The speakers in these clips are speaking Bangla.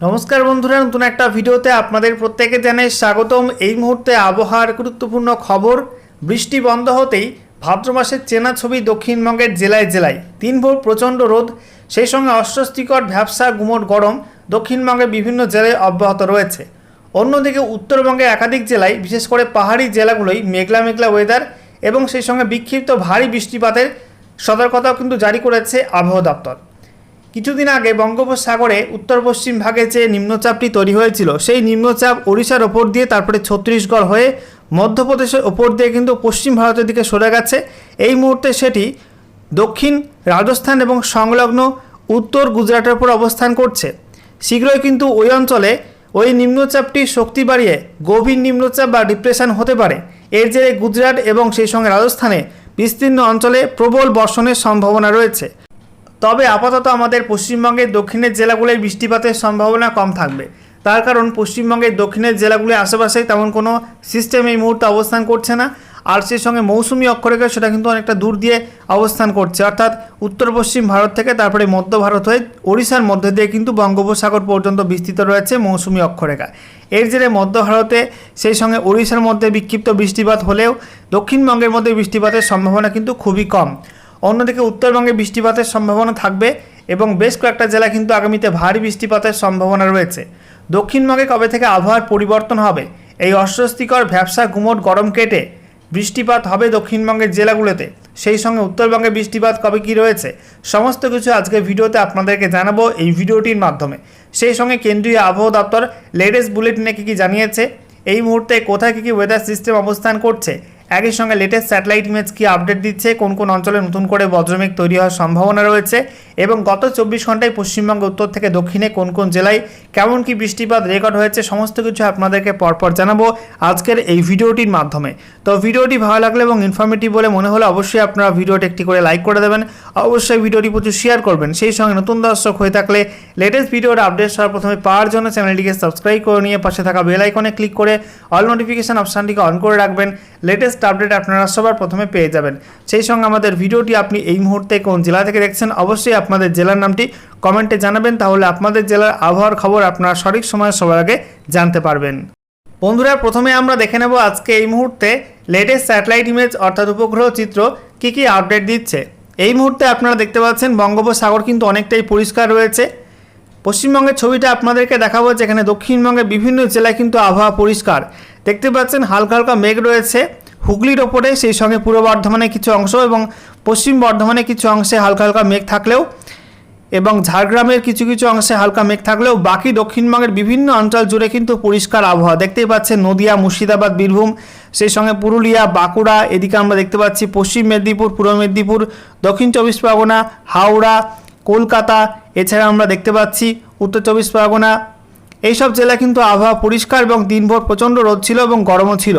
নমস্কার বন্ধুরা, নতুন একটা ভিডিওতে আপনাদের প্রত্যেকে জানাই স্বাগতম। এই মুহূর্তে আবহাওয়ার গুরুত্বপূর্ণ খবর, বৃষ্টি বন্ধ হতেই ভাদ্র মাসের চেনা ছবি দক্ষিণবঙ্গের জেলায় জেলায়। তিন ভোর প্রচণ্ড রোদ, সেই সঙ্গে অস্বস্তিকর ভ্যাবসা গুমোট গরম দক্ষিণবঙ্গের বিভিন্ন জেলায় অব্যাহত রয়েছে। অন্যদিকে উত্তরবঙ্গের একাধিক জেলায়, বিশেষ করে পাহাড়ি জেলাগুলোই মেঘলা মেঘলা ওয়েদার এবং সেই সঙ্গে বিক্ষিপ্ত ভারী বৃষ্টিপাতের সতর্কতাও কিন্তু জারি করেছে আবহাওয়া দপ্তর। কিছুদিন আগে বঙ্গোপসাগরে উত্তর পশ্চিম ভাগে যে নিম্নচাপটি তৈরি হয়েছিল, সেই নিম্নচাপ ওড়িশার ওপর দিয়ে তারপরে ছত্তিশগড় হয়ে মধ্যপ্রদেশের ওপর দিয়ে কিন্তু পশ্চিম ভারতের দিকে সরে গেছে। এই মুহূর্তে সেটি দক্ষিণ রাজস্থান এবং সংলগ্ন উত্তর গুজরাটের উপর অবস্থান করছে। শীঘ্রই কিন্তু ওই অঞ্চলে ওই নিম্নচাপটি শক্তি বাড়িয়ে গভীর নিম্নচাপ বা ডিপ্রেশন হতে পারে। এর জেরে গুজরাট এবং সেই সঙ্গে রাজস্থানে বিস্তীর্ণ অঞ্চলে প্রবল বর্ষণের সম্ভাবনা রয়েছে। তবে আপাতত আমাদের পশ্চিমবঙ্গের দক্ষিণের জেলাগুলোয় বৃষ্টিপাতের সম্ভাবনা কম থাকবে। তার কারণ পশ্চিমবঙ্গের দক্ষিণের জেলাগুলির আশেপাশে তেমন কোনো সিস্টেম এই মুহূর্তে অবস্থান করছে না। আর সেই সঙ্গে মৌসুমি অক্ষরেখা সেটা কিন্তু অনেকটা দূর দিয়ে অবস্থান করছে। অর্থাৎ উত্তর পশ্চিম ভারত থেকে তারপরে মধ্য ভারত হয়ে ওড়িশার মধ্যে দিয়ে কিন্তু বঙ্গোপসাগর পর্যন্ত বিস্তৃত রয়েছে মৌসুমি অক্ষরেখা। এর জেরে মধ্য ভারতে সেই সঙ্গে ওড়িশার মধ্যে বিক্ষিপ্ত বৃষ্টিপাত হলেও দক্ষিণবঙ্গের মধ্যে বৃষ্টিপাতের সম্ভাবনা কিন্তু খুবই কম। অন্যদিকে উত্তরবঙ্গে বৃষ্টিপাতের সম্ভাবনা থাকবে এবং বেশ কয়েকটা জেলা কিন্তু আগামীতে ভারী বৃষ্টিপাতের সম্ভাবনা রয়েছে। দক্ষিণবঙ্গে কবে থেকে আবহাওয়ার পরিবর্তন হবে? এই অস্বস্তিকর ভ্যাবসা গুমোট গরম কেটে বৃষ্টিপাত হবে দক্ষিণবঙ্গের জেলাগুলোতে। সেই সঙ্গে উত্তরবঙ্গে বৃষ্টিপাত কবে কী রয়েছে? সমস্ত কিছু আজকে ভিডিওতে আপনাদেরকে জানাব এই ভিডিওটির মাধ্যমে। সেই সঙ্গে কেন্দ্রীয় আবহাওয়া দপ্তর লেটেস্ট বুলেটিনে কী কী জানিয়েছে? এই মুহূর্তে কোথায় কী কী ওয়েদার সিস্টেম অবস্থান করছে? একই সঙ্গে লেটেস্ট স্যাটেলাইট ইমেজ কি আপডেট দিচ্ছে, কোন কোন অঞ্চলে নতুন করে বজ্রমেঘ তৈরি হওয়ার সম্ভাবনা রয়েছে, এবং গত চব্বিশ ঘন্টায় পশ্চিমবঙ্গ উত্তর থেকে দক্ষিণে কোন কোন জেলায় কেমন কি বৃষ্টিপাত রেকর্ড হয়েছে, সমস্ত কিছু আপনাদেরকে পরপর জানাব আজকের এই ভিডিওটির মাধ্যমে। তো ভিডিওটি ভালো লাগলে এবং ইনফরমেটিভ বলে মনে হলে অবশ্যই আপনারা ভিডিওটি একটি করে লাইক করে দেবেন, অবশ্যই ভিডিওটি প্রচুর শেয়ার করবেন, সেই সঙ্গে নতুন দর্শক হয়ে থাকলে লেটেস্ট ভিডিওর আপডেট সবার প্রথমে পাওয়ার জন্য চ্যানেলটিকে সাবস্ক্রাইব করে নিয়ে পাশে থাকা বেল আইকনে ক্লিক করে অল নোটিফিকেশন অপশানটিকে অন করে রাখবেন লেটেস্ট আপডেট আপনারা সবার প্রথমে পেয়ে যাবেন। সেই সঙ্গে আমাদের ভিডিওটি আপনি এই মুহূর্তে কোন জেলা থেকে দেখছেন, অবশ্যই আপনাদের জেলার নামটি কমেন্টে জানাবেন, তাহলে আপনাদের জেলার আবহাওয়ার খবর আপনারা সঠিক সময়ে সবার আগে জানতে পারবেন। বন্ধুরা, প্রথমে আমরা দেখে নেব আজকে এই মুহূর্তে লেটেস্ট স্যাটেলাইট ইমেজ অর্থাৎ উপগ্রহ চিত্র কী কী আপডেট দিচ্ছে। এই মুহূর্তে আপনারা দেখতে পাচ্ছেন বঙ্গোপসাগর কিন্তু অনেকটাই পরিষ্কার রয়েছে। পশ্চিমবঙ্গের ছবিটা আপনাদেরকে দেখাবো, যেখানে দক্ষিণবঙ্গের বিভিন্ন জেলায় কিন্তু আবহাওয়া পরিষ্কার। দেখতে পাচ্ছেন হালকা হালকা মেঘ রয়েছে। হুগলির ওপরে সেই সঙ্গে পূর্ব বর্ধমানের কিছু অংশ এবং পশ্চিম বর্ধমানের কিছু অংশে হালকা হালকা মেঘ থাকলেও এবং ঝাড়গ্রামের কিছু কিছু অংশে হালকা মেঘ থাকলেও বাকি দক্ষিণবঙ্গের বিভিন্ন অঞ্চল জুড়ে কিন্তু পরিষ্কার আবহাওয়া। দেখতেই পাচ্ছেন নদিয়া, মুর্শিদাবাদ, বীরভূম, সেই সঙ্গে পুরুলিয়া, বাঁকুড়া, এদিকে আমরা দেখতে পাচ্ছি পশ্চিম মেদিনীপুর, পূর্ব মেদিনীপুর, দক্ষিণ চব্বিশ পরগনা, হাওড়া, কলকাতা, এছাড়া আমরা দেখতে পাচ্ছি উত্তর চব্বিশ পরগনা। এইসব জেলা কিন্তু আবহাওয়া পরিষ্কার এবং দিনভর প্রচণ্ড রোদ ছিল এবং গরমও ছিল।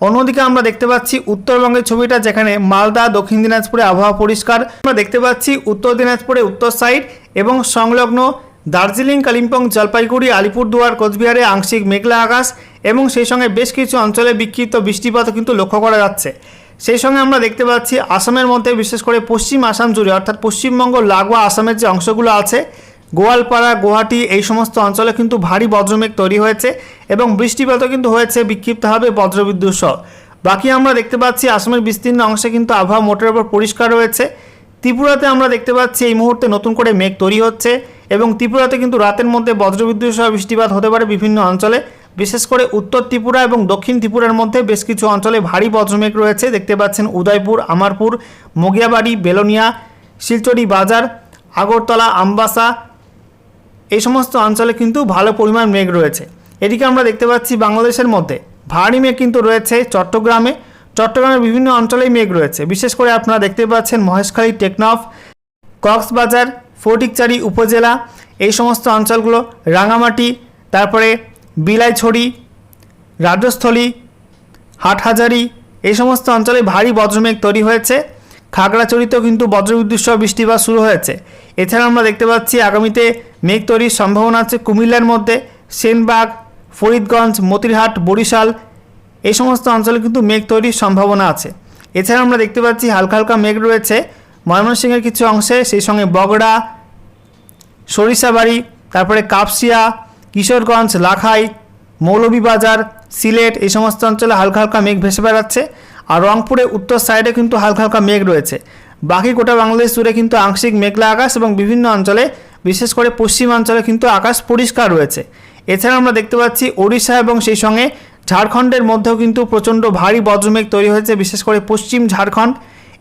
অন্যদিকে আমরা দেখতে পাচ্ছি উত্তরবঙ্গের ছবিটা যেখানে মালদা, দক্ষিণ দিনাজপুরে আবহাওয়া পরিষ্কার। আমরা দেখতে পাচ্ছি উত্তর দিনাজপুরে উত্তর সাইড এবং সংলগ্ন দার্জিলিং, কালিম্পং, জলপাইগুড়ি, আলিপুরদুয়ার, কোচবিহারে আংশিক মেঘলা আকাশ এবং সেই সঙ্গে বেশ কিছু অঞ্চলে বিক্ষিপ্ত বৃষ্টিপাতও কিন্তু লক্ষ্য করা যাচ্ছে। সেই সঙ্গে আমরা দেখতে পাচ্ছি আসামের মধ্যে, বিশেষ করে পশ্চিম আসাম জুড়ে, অর্থাৎ পশ্চিমবঙ্গ, লাগোয়া আসামের যে অংশগুলো আছে গোয়ালপাড়া, গুয়াহাটি এই সমস্ত অঞ্চলে কিন্তু ভারী বজ্রমেঘ তৈরি হয়েছে এবং বৃষ্টিপাতও কিন্তু হয়েছে বিক্ষিপ্তভাবে বজ্রবিদ্যুৎ সহ। বাকি আমরা দেখতে পাচ্ছি আসামের বিস্তীর্ণ অংশে কিন্তু আবহাওয়া মোটের ওপর পরিষ্কার রয়েছে। ত্রিপুরাতে আমরা দেখতে পাচ্ছি এই মুহূর্তে নতুন করে মেঘ তৈরি হচ্ছে এবং ত্রিপুরাতে কিন্তু রাতের মধ্যে বজ্রবিদ্যুৎ সহ বৃষ্টিপাত হতে পারে বিভিন্ন অঞ্চলে। বিশেষ করে উত্তর ত্রিপুরা এবং দক্ষিণ ত্রিপুরার মধ্যে বেশ কিছু অঞ্চলে ভারী বজ্রমেঘ রয়েছে। দেখতে পাচ্ছেন উদয়পুর, আমারপুর, মগিয়াবাড়ি, বেলোনিয়া, শিলচরি বাজার, আগরতলা, আমবাসা এই সমস্ত অঞ্চলে কিন্তু ভালো পরিমাণ মেঘ রয়েছে। এদিকে আমরা দেখতে পাচ্ছি বাংলাদেশের মধ্যে ভারী মেঘ কিন্তু রয়েছে চট্টগ্রামে। চট্টগ্রামের বিভিন্ন অঞ্চলেই মেঘ রয়েছে। বিশেষ করে আপনারা দেখতে পাচ্ছেন মহেশখালী, টেকনফ, কক্সবাজার, ফটিকচারি উপজেলা, এই সমস্ত অঞ্চলগুলো, রাঙামাটি, তারপরে বিলাইছড়ি রাজস্থলী হাটহাজারি, এই সমস্ত অঞ্চলে ভারী বজ্রমেঘ তৈরি হয়েছে। খাগড়াছড়িতেও কিন্তু বজ্রবিদ্যুৎ সহ বৃষ্টিপাত শুরু হয়েছে। এছাড়া আমরা দেখতে পাচ্ছি আগামীতে মেঘ তৈরির সম্ভাবনা আছে কুমিল্লার মধ্যে, সেনবাগ, ফরিদগঞ্জ, মতিরহাট, বরিশাল এই সমস্ত অঞ্চলে কিন্তু মেঘ তৈরির সম্ভাবনা আছে। এছাড়া আমরা দেখতে পাচ্ছি হালকা হালকা মেঘ রয়েছে ময়মনসিংহের কিছু অংশে, সেই সঙ্গে বগড়া, সরিষাবাড়ি, তারপরে কাপসিয়া, কিশোরগঞ্জ, লাখাই, মৌলভীবাজার, সিলেট এই সমস্ত অঞ্চলে হালকা হালকা মেঘ ভেসে বেড়াচ্ছে। আর রংপুরে উত্তর সাইডে কিন্তু হালকা হালকা মেঘ রয়েছে। বাকি গোটা বাংলাদেশ জুড়ে কিন্তু আংশিক মেঘলা আকাশ এবং বিভিন্ন অঞ্চলে, বিশেষ করে পশ্চিমাঞ্চলে কিন্তু আকাশ পরিষ্কার রয়েছে। এছাড়া আমরা দেখতে পাচ্ছি ওড়িশা এবং সেই সঙ্গে ঝাড়খণ্ডের মধ্যেও কিন্তু প্রচণ্ড ভারী বজ্রমেঘ তৈরি হয়েছে, বিশেষ করে পশ্চিম ঝাড়খণ্ড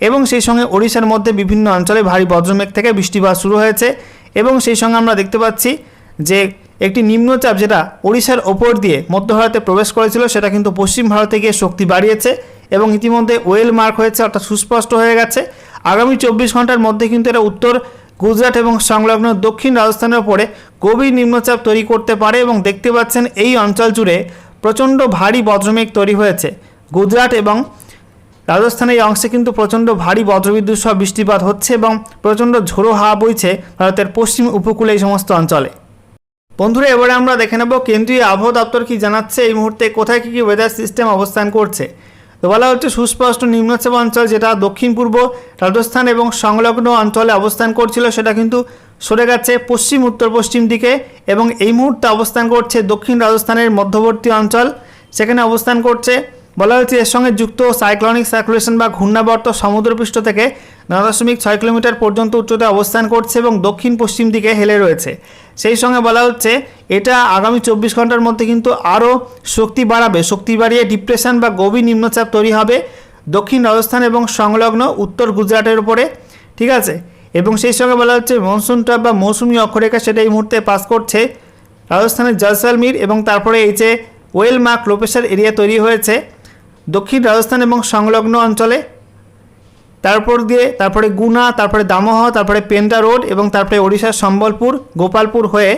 এবং সেই সঙ্গে ওড়িশার মধ্যে বিভিন্ন অঞ্চলে ভারী বজ্রমেঘ থেকে বৃষ্টিপাত শুরু হয়েছে এবং সেই সঙ্গে আমরা দেখতে পাচ্ছি যে একটি নিম্নচাপ যেটা ওড়িশার ওপর দিয়ে মধ্য ভারতে প্রবেশ করেছিল, সেটা কিন্তু পশ্চিম ভারতে গিয়ে শক্তি বাড়িয়েছে এবং ইতিমধ্যে ওয়েল মার্ক হয়েছে, অর্থাৎ সুস্পষ্ট হয়ে গেছে। আগামী চব্বিশ ঘণ্টার মধ্যে কিন্তু এটা উত্তর গুজরাট এবং সংলগ্ন দক্ষিণ রাজস্থানের ওপরে গভীর নিম্নচাপ তৈরি করতে পারে এবং দেখতে পাচ্ছেন এই অঞ্চল জুড়ে প্রচণ্ড ভারী বজ্রমেঘ তৈরি হয়েছে। গুজরাট এবং রাজস্থানের এই অংশে কিন্তু প্রচণ্ড ভারী বজ্রবিদ্যুৎ সহ বৃষ্টিপাত হচ্ছে এবং প্রচণ্ড ঝোড়ো হাওয়া বইছে ভারতের পশ্চিম উপকূলে এই সমস্ত অঞ্চলে। বন্ধুরা, এবারে আমরা দেখে নেব কেন্দ্রীয় আবহাওয়া দপ্তর কি জানাচ্ছে, এই মুহূর্তে কোথায় কী কী ওয়েদার সিস্টেম অবস্থান করছে। তো বলা হচ্ছে সুস্পষ্ট নিম্নচাপ অঞ্চল যেটা দক্ষিণ পূর্ব রাজস্থান এবং সংলগ্ন অঞ্চলে অবস্থান করছিল, সেটা কিন্তু সরে গেছে পশ্চিম, উত্তর, পশ্চিম দিকে এবং এই মুহূর্তে অবস্থান করছে দক্ষিণ রাজস্থানের মধ্যবর্তী অঞ্চল। সেখানে অবস্থান করছে বলা হয়েছে এর সঙ্গে যুক্ত সাইক্লনিক সার্কুলেশন বা ঘূর্ণাবর্ত সমুদ্রপৃষ্ঠ থেকে নয় দশমিক ছয় কিলোমিটার পর্যন্ত উচ্চতায় অবস্থান করছে এবং দক্ষিণ পশ্চিম দিকে হেলে রয়েছে। সেই সঙ্গে বলা হচ্ছে, এটা আগামী চব্বিশ ঘণ্টার মধ্যে কিন্তু আরও শক্তি বাড়াবে। শক্তি বাড়িয়ে ডিপ্রেশন বা গভীর নিম্নচাপ তৈরি হবে। দক্ষিণ রাজস্থান এবং সংলগ্ন উত্তর গুজরাটের উপরে, ঠিক আছে? এবং সেই সঙ্গে বলা হচ্ছে, মনসুন ট্রাপ বা মৌসুমি অক্ষরেখা সেটা এই মুহূর্তে পাস করছে রাজস্থানের জয়সালমীর এবং তারপরে এই যে ওয়েল মার্ক লোপেশার এরিয়া তৈরি হয়েছে। দক্ষিণ রাজস্থান এবং সংলগ্ন অঞ্চলে। তারপর দিয়ে তারপরে গুনা, তারপরে দামোহ, তারপরে পেন্ডা রোড এবং তারপরে ওড়িশার সম্বলপুর, গোপালপুর হয়ে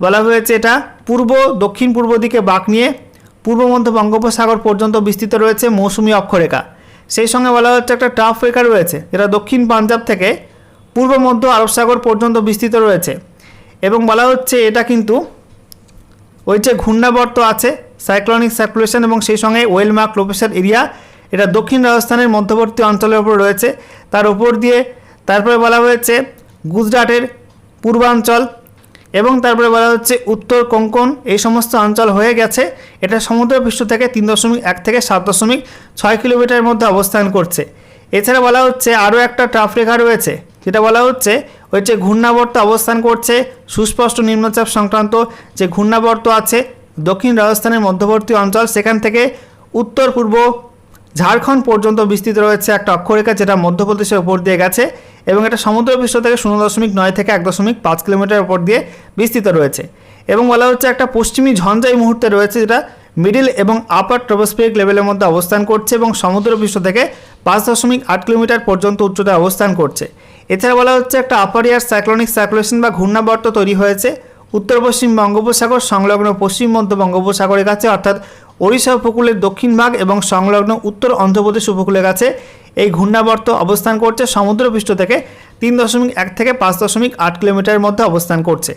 বলা হয়েছে এটা পূর্ব, দক্ষিণ পূর্ব দিকে বাঁক নিয়ে। পূর্ব মধ্য বঙ্গোপসাগর পর্যন্ত বিস্তৃত রয়েছে মৌসুমি অক্ষরেখা। সেই সঙ্গে বলা হচ্ছে একটা টাফ রেখা রয়েছে, যেটা দক্ষিণ পাঞ্জাব থেকে পূর্ব মধ্য আরব সাগর পর্যন্ত বিস্তৃত রয়েছে। এবং বলা হচ্ছে এটা কিন্তু ওই যে ঘূর্ণাবর্ত আছে সাইক্লনিক সার্কুলেশন এবং সেই সঙ্গে ওয়েল মার্ক লোপেশার এরিয়া এটা দক্ষিণ রাজস্থানের মধ্যবর্তী অঞ্চলের উপর রয়েছে। তার উপর দিয়ে তারপরে বলা হয়েছে গুজরাটের পূর্বাঞ্চল এবং তারপরে বলা হচ্ছে উত্তর কোঙ্কন। এই সমস্ত অঞ্চল হয়ে গেছে। এটা সমুদ্রপৃষ্ঠ থেকে তিন দশমিক এক থেকে সাত দশমিক ছয় কিলোমিটারের মধ্যে অবস্থান করছে। এছাড়া বলা হচ্ছে আরও একটা ট্রাফ রেখা রয়েছে। যেটা বলা হচ্ছে, ওই যে ঘূর্ণাবর্ত অবস্থান করছে, সুস্পষ্ট নিম্নচাপ সংক্রান্ত যে ঘূর্ণাবর্ত আছে, দক্ষিণ রাজস্থানের মধ্যবর্তী অঞ্চল, সেখান থেকে উত্তর পূর্ব ঝাড়খণ্ড পর্যন্ত বিস্তৃত রয়েছে একটা অক্ষরেখা যেটা মধ্যপ্রদেশের উপর দিয়ে গেছে এবং এটা সমুদ্রপৃষ্ঠ থেকে শূন্য দশমিক নয় থেকে এক দশমিক পাঁচ কিলোমিটার উপর দিয়ে বিস্তৃত রয়েছে। এবং বলা হচ্ছে একটা পশ্চিমী ঝঞ্ঝা এই মুহূর্তে রয়েছে যেটা মিডিল এবং আপার ট্রোপোস্ফিরিক লেভেলের মধ্যে অবস্থান করছে এবং সমুদ্রপৃষ্ঠ থেকে পাঁচ দশমিক আট কিলোমিটার পর্যন্ত উচ্চতায় অবস্থান করছে। এছাড়া বলা হচ্ছে একটা আপার ইয়ার সাইক্লনিক সার্কুলেশন বা ঘূর্ণাবর্ত তৈরি হয়েছে। উত্তর পশ্চিম বঙ্গোপসাগর সংলগ্ন পশ্চিম মধ্য বঙ্গোপসাগরের কাছে, অর্থাৎ ওড়িশা উপকূলের দক্ষিণ ভাগ এবং সংলগ্ন উত্তর অন্ধ্রপ্রদেশ উপকূলের কাছে। এই ঘূর্ণাবর্ত অবস্থান করছে সমুদ্রপৃষ্ঠ থেকে তিন দশমিক এক থেকে পাঁচ দশমিক আট কিলোমিটারের মধ্যে অবস্থান করছে।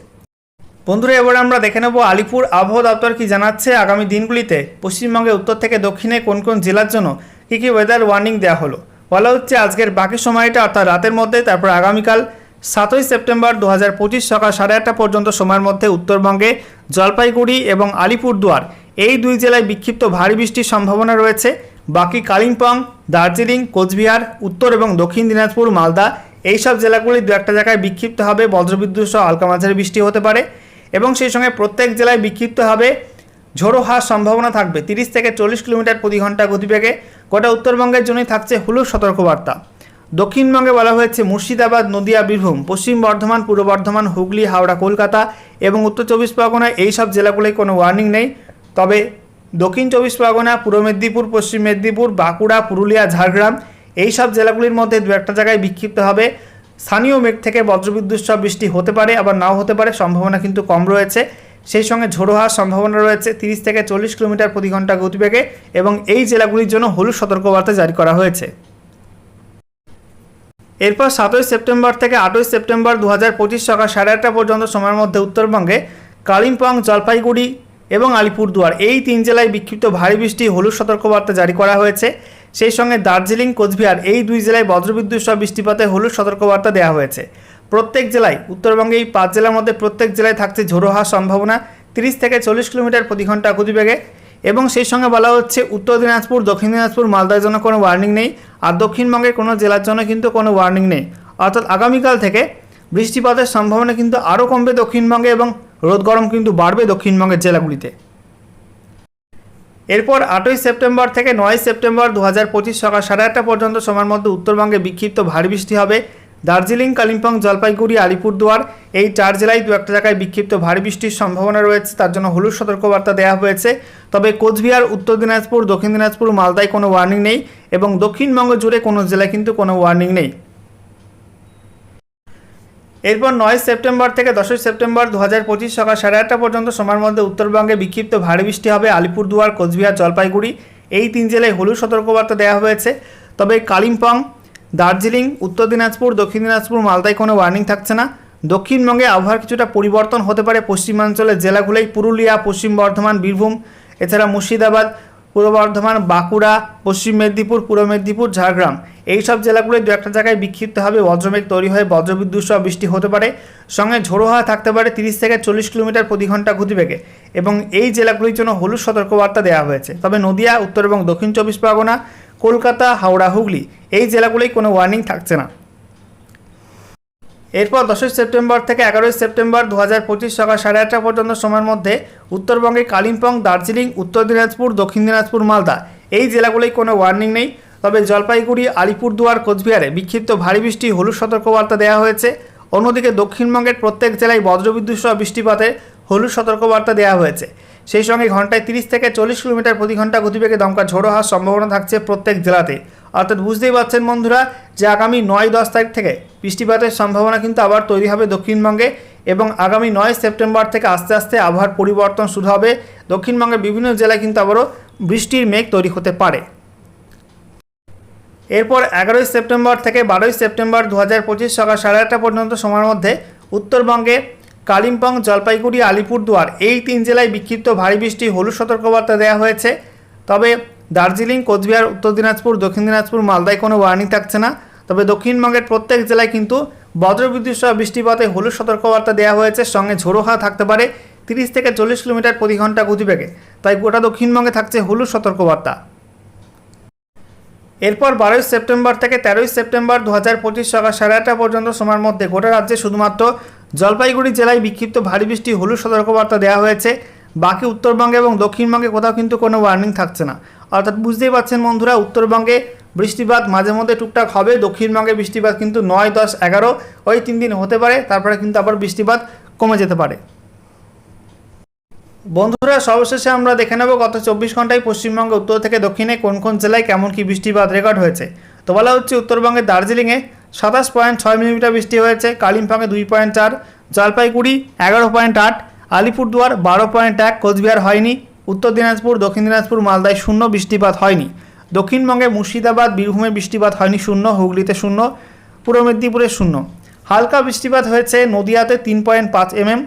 বন্ধুরা, এবার আমরা দেখে নেব আলিপুর আবহাওয়া দপ্তর কি জানাচ্ছে আগামী দিনগুলিতে। পশ্চিমবঙ্গের উত্তর থেকে দক্ষিণে কোন কোন জেলার জন্য কী কী ওয়েদার ওয়ার্নিং দেওয়া হলো? বলা হচ্ছে আজকের বাকি সময়টা অর্থাৎ রাতের মধ্যে, তারপর আগামীকাল সাতই সেপ্টেম্বর দু হাজার পঁচিশ সকাল সাড়ে আটটা পর্যন্ত সময়ের মধ্যে উত্তরবঙ্গে জলপাইগুড়ি এবং আলিপুরদুয়ার, এই দুই জেলায় বিক্ষিপ্ত ভারী বৃষ্টির সম্ভাবনা রয়েছে। বাকি কালিম্পং, দার্জিলিং, কোচবিহার, উত্তর এবং দক্ষিণ দিনাজপুর, মালদা, এইসব জেলাগুলি দু একটা জায়গায় বিক্ষিপ্ত হবে। বজ্রবিদ্যুৎ সহ হালকা মাঝারি বৃষ্টি হতে পারে এবং সেই সঙ্গে প্রত্যেক জেলায় বিক্ষিপ্ত হবে ঝোড়ো হওয়ার সম্ভাবনা থাকবে। তিরিশ থেকে চল্লিশ কিলোমিটার প্রতি ঘণ্টা গতিবেগে। গোটা উত্তরবঙ্গের জন্যই থাকছে হুলুর সতর্কবার্তা। দক্ষিণবঙ্গে বলা হয়েছে মুর্শিদাবাদ, নদিয়া, বীরভূম, পশ্চিম বর্ধমান, পূর্ব বর্ধমান, হুগলি, হাওড়া, কলকাতা এবং উত্তর চব্বিশ পরগনা এই সব জেলাগুলোয় কোনো ওয়ার্নিং নেই। তবে দক্ষিণ চব্বিশ পরগনা, পূর্ব মেদিনীপুর, পশ্চিম মেদিনীপুর, বাঁকুড়া, পুরুলিয়া, ঝাড়গ্রাম এই সব জেলাগুলির মধ্যে দু একটা জায়গায় বিক্ষিপ্ত হবে। স্থানীয় মেঘ থেকে বজ্রবিদ্যুৎ সহ বৃষ্টি হতে পারে, আবার নাও হতে পারে, সম্ভাবনা কিন্তু কম রয়েছে। সেই সঙ্গে ঝোড়ো হওয়ার সম্ভাবনা রয়েছে। তিরিশ থেকে চল্লিশ কিলোমিটার প্রতি ঘণ্টা গতিবেগে এবং এই জেলাগুলির জন্য হলুদ সতর্কবার্তা জারি করা হয়েছে। এরপর সাতই সেপ্টেম্বর থেকে আটই সেপ্টেম্বর দু হাজার পঁচিশ সকাল সাড়ে আটটা পর্যন্ত সময়ের মধ্যে উত্তরবঙ্গে কালিম্পং, জলপাইগুড়ি এবং আলিপুরদুয়ার এই তিন জেলায় বিক্ষিপ্ত ভারী বৃষ্টি, হলুদ সতর্কবার্তা জারি করা হয়েছে। সেই সঙ্গে দার্জিলিং, কোচবিহার এই দুই জেলায় বজ্রবিদ্যুৎ সহ বৃষ্টিপাতে হলুদ সতর্কবার্তা দেওয়া হয়েছে। প্রত্যেক জেলায়, উত্তরবঙ্গে এই পাঁচ জেলার মধ্যে প্রত্যেক জেলায় থাকছে ঝোড়ো হওয়ার সম্ভাবনা। তিরিশ থেকে চল্লিশ কিলোমিটার প্রতি ঘণ্টা গতিবেগে। এবং সেই সঙ্গে বলা হচ্ছে, উত্তর দিনাজপুর, দক্ষিণ দিনাজপুর, মালদার জন্য কোনো ওয়ার্নিং নেই। আর দক্ষিণবঙ্গের কোনো জেলার জন্য কিন্তু কোনো ওয়ার্নিং নেই। অর্থাৎ আগামীকাল থেকে বৃষ্টিপাতের সম্ভাবনা কিন্তু আরও কমবে দক্ষিণবঙ্গে এবং রোদ গরম কিন্তু বাড়বে দক্ষিণবঙ্গের জেলাগুলিতে। এরপর আটই সেপ্টেম্বর থেকে নয় সেপ্টেম্বর দু হাজার পঁচিশ সকাল সাড়ে আটটা পর্যন্ত সময়ের মধ্যে উত্তরবঙ্গে বিক্ষিপ্ত ভারী বৃষ্টি হবে। দার্জিলিং, কালিম্পং, জলপাইগুড়ি, আলিপুরদুয়ার, এই চার জেলায় দু একটা জায়গায় বিক্ষিপ্ত ভারী বৃষ্টির সম্ভাবনা রয়েছে। তার জন্য হলুদ সতর্কবার্তা দেওয়া হয়েছে। তবে কোচবিহার, উত্তর দিনাজপুর, দক্ষিণ দিনাজপুর, মালদায় কোনো ওয়ার্নিং নেই এবং দক্ষিণবঙ্গ জুড়ে কোনো জেলায় কিন্তু কোনো ওয়ার্নিং নেই। এরপর নয় সেপ্টেম্বর থেকে দশই সেপ্টেম্বর দু হাজার পঁচিশ সকাল সাড়ে আটটা পর্যন্ত সময়ের মধ্যে উত্তরবঙ্গে বিক্ষিপ্ত ভারী বৃষ্টি হবে। আলিপুরদুয়ার, কোচবিহার, জলপাইগুড়ি, এই তিন জেলায় হলুদ সতর্কবার্তা দেওয়া হয়েছে। তবে কালিম্পং দার্জিলিং, উত্তর দিনাজপুর, দক্ষিণ দিনাজপুর, মালদায় কোনো ওয়ার্নিং থাকছে না। দক্ষিণবঙ্গে আবহাওয়ার কিছুটা পরিবর্তন হতে পারে পশ্চিমাঞ্চলের জেলাগুলোই পুরুলিয়া, পশ্চিম বর্ধমান, বীরভূম, এছাড়া মুর্শিদাবাদ, পূর্ব বর্ধমান, বাঁকুড়া, পশ্চিম মেদিনীপুর, পূর্ব মেদিনীপুর, ঝাড়গ্রাম। এই সব জেলাগুলোয় দু একটা জায়গায় বিক্ষিপ্তভাবে বজ্রমেঘ তৈরি হয়ে বজ্রবিদ্যুৎ সহ বৃষ্টি হতে পারে। সঙ্গে ঝোড়ো হাওয়া থাকতে পারে তিরিশ থেকে চল্লিশ কিলোমিটার প্রতি ঘণ্টা গতিবেগে। এবং এই জেলাগুলির জন্য হলুদ সতর্কবার্তা দেওয়া হয়েছে। তবে নদিয়া, উত্তর এবং দক্ষিণ চব্বিশ পরগনা কলকাতা, হাওড়া, হুগলি, এই জেলাগুলোয় কোনো ওয়ার্নিং থাকছে না। এরপর দশই সেপ্টেম্বর থেকে এগারোই সেপ্টেম্বর দু হাজার পঁচিশ সকাল সাড়ে আটটা পর্যন্ত সময়ের মধ্যে উত্তরবঙ্গে কালিম্পং, দার্জিলিং, উত্তর দিনাজপুর, দক্ষিণ দিনাজপুর, মালদা, এই জেলাগুলোয় কোনো ওয়ার্নিং নেই। তবে জলপাইগুড়ি, আলিপুরদুয়ার, কোচবিহারে বিক্ষিপ্ত ভারী বৃষ্টি, হলুদ সতর্কবার্তা দেওয়া হয়েছে। অন্যদিকে দক্ষিণবঙ্গের প্রত্যেক জেলায় বজ্রবিদ্যুৎ সহ বৃষ্টিপাতে হলুদ সতর্কবার্তা দেওয়া হয়েছে। সেই সঙ্গে ঘন্টায় তিরিশ থেকে চল্লিশ কিলোমিটার প্রতি ঘণ্টা গতিবেগে দমকা ঝোড়ো হওয়ার সম্ভাবনা থাকছে প্রত্যেক জেলাতে। অর্থাৎ বুঝতেই পারছেন বন্ধুরা যে আগামী নয় দশ তারিখ থেকে বৃষ্টিপাতের সম্ভাবনা কিন্তু আবার তৈরি হবে দক্ষিণবঙ্গে এবং আগামী নয় সেপ্টেম্বর থেকে আস্তে আস্তে আবহাওয়ার পরিবর্তন শুরু হবে। দক্ষিণবঙ্গের বিভিন্ন জেলায় কিন্তু আবারও বৃষ্টির মেঘ তৈরি হতে পারে। এরপর এগারোই সেপ্টেম্বর থেকে বারোই সেপ্টেম্বর দু হাজার পঁচিশ সকাল সাড়ে আটটা পর্যন্ত সময়ের মধ্যে উত্তরবঙ্গে কালিম্পং, জলপাইগুড়ি, আলিপুরদুয়ার এই তিন জেলায় বিক্ষিপ্ত ভারী বৃষ্টি, হলুদ সতর্কবার্তা দেওয়া হয়েছে। তবে দার্জিলিং, কোচবিহার, উত্তর দিনাজপুর, দক্ষিণ দিনাজপুর, মালদায় কোনো ওয়ার্নিং থাকছে না। তবে দক্ষিণবঙ্গের প্রত্যেক জেলায় কিন্তু বজ্রবিদ্যুৎ সহ বৃষ্টিপাতে হলুদ সতর্কবার্তা দেওয়া হয়েছে। সঙ্গে ঝোড়ো হাওয়া থাকতে পারে তিরিশ থেকে চল্লিশ কিলোমিটার প্রতি ঘণ্টা গতিবেগে। তাই গোটা দক্ষিণবঙ্গে থাকছে হলুদ সতর্কবার্তা। এরপর বারোই সেপ্টেম্বর থেকে তেরোই সেপ্টেম্বর দু হাজার পঁচিশ সকাল সাড়ে আটটা পর্যন্ত সময়ের মধ্যে গোটা রাজ্যে শুধুমাত্র জলপাইগুড়ি জেলায় বিক্ষিপ্ত ভারী বৃষ্টি, হলুদ সতর্কবার্তা দেওয়া হয়েছে। বাকি উত্তরবঙ্গে এবং দক্ষিণবঙ্গে কোথাও কিন্তু কোনো ওয়ার্নিং থাকছে না। অর্থাৎ বুঝতেই পারছেন বন্ধুরা, উত্তরবঙ্গে বৃষ্টিপাত মাঝে মধ্যে টুকটাক হবে, দক্ষিণবঙ্গে বৃষ্টিপাত কিন্তু নয়, দশ, এগারো, ওই তিন দিন হতে পারে, তারপরে কিন্তু আবার বৃষ্টিপাত কমে যেতে পারে। বন্ধুরা, সর্বশেষে আমরা দেখে নেব গত চব্বিশ ঘন্টায় পশ্চিমবঙ্গে, উত্তর থেকে দক্ষিণে কোন কোন জেলায় কেমন কি বৃষ্টিপাত রেকর্ড হয়েছে। তো বলা হচ্ছে উত্তরবঙ্গের দার্জিলিংয়ে সাতাশ পয়েন্ট ছয় মিলিমিটার বৃষ্টি হয়েছে, কালিম্পংয়ে দুই পয়েন্ট চার, জলপাইগুড়ি এগারো পয়েন্ট আট, আলিপুরদুয়ার বারো পয়েন্ট এক, কোচবিহার হয়নি, উত্তর দিনাজপুর, দক্ষিণ দিনাজপুর মালদায় শূন্য বৃষ্টিপাত হয়নি। দক্ষিণবঙ্গে মুর্শিদাবাদ, বীরভূমে বৃষ্টিপাত হয়নি শূন্য, হুগলিতে শূন্য, পূর্ব মেদিনীপুরে শূন্য। হালকা বৃষ্টিপাত হয়েছে নদিয়াতে তিন পয়েন্ট পাঁচ এমএম,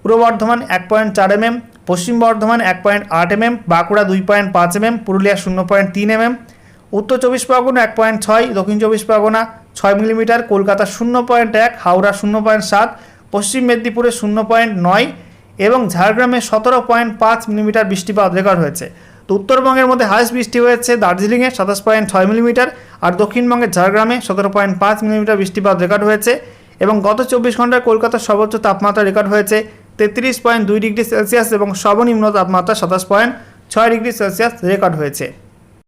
পূর্ব বর্ধমান এক পয়েন্ট চার এমএম, পশ্চিম বর্ধমান এক পয়েন্ট আট এমএম, বাঁকুড়া দুই পয়েন্ট পাঁচ এমএম, পুরুলিয়া শূন্য পয়েন্ট তিন এমএম, উত্তর চব্বিশ পরগনা এক পয়েন্ট ছয়, দক্ষিণ চব্বিশ পরগনা ছয় মিলিমিটার, কলকাতা শূন্য পয়েন্ট এক, হাওড়া শূন্য পয়েন্ট সাত, পশ্চিম মেদিনীপুরে শূন্য পয়েন্ট নয় এবং ঝাড়গ্রামে সতেরো পয়েন্ট পাঁচ মিলিমিটার বৃষ্টিপাত রেকর্ড হয়েছে। তো উত্তরবঙ্গের মধ্যে হাইস্ট বৃষ্টি হয়েছে দার্জিলিংয়ে সাতাশ পয়েন্ট ছয় মিলিমিটার আর দক্ষিণবঙ্গের ঝাড়গ্রামে সতেরো পয়েন্ট পাঁচ মিলিমিটার বৃষ্টিপাত রেকর্ড হয়েছে এবং গত চব্বিশ ঘন্টায় কলকাতার সর্বোচ্চ তাপমাত্রা রেকর্ড হয়েছে তেত্রিশ পয়েন্ট দুই ডিগ্রি সেলসিয়াস এবং সর্বনিম্ন তাপমাত্রা সাতাশ পয়েন্ট ছয় ডিগ্রি সেলসিয়াস রেকর্ড হয়েছে।